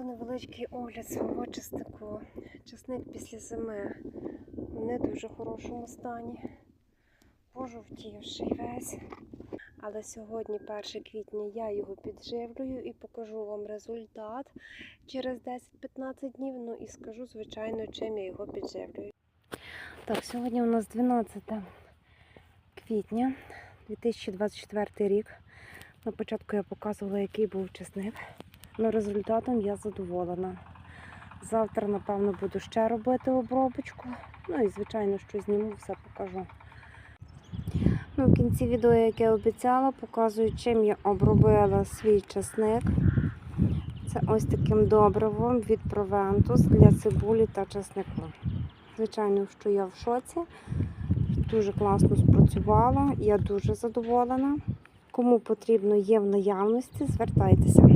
Проведу невеличкий огляд свого часнику. Часник після зими в не дуже хорошому стані. Пожовтівший весь. Але сьогодні, 1 квітня, я його підживлюю і покажу вам результат через 10-15 днів. Ну і скажу, звичайно, чим я його підживлюю. Так, сьогодні у нас 12 квітня 2024 рік. На початку я показувала, який був чесник. Ну, результатом я задоволена. Завтра, напевно, буду ще робити обробочку. Ну і, звичайно, що зніму, все покажу. Ну, в кінці відео, як я обіцяла, показую, чим я обробила свій чесник. Це ось таким добривом від Провентус для цибулі та чеснику. Звичайно, що я в шоці. Дуже класно спрацювало. Я дуже задоволена. Кому потрібно є в наявності, звертайтеся.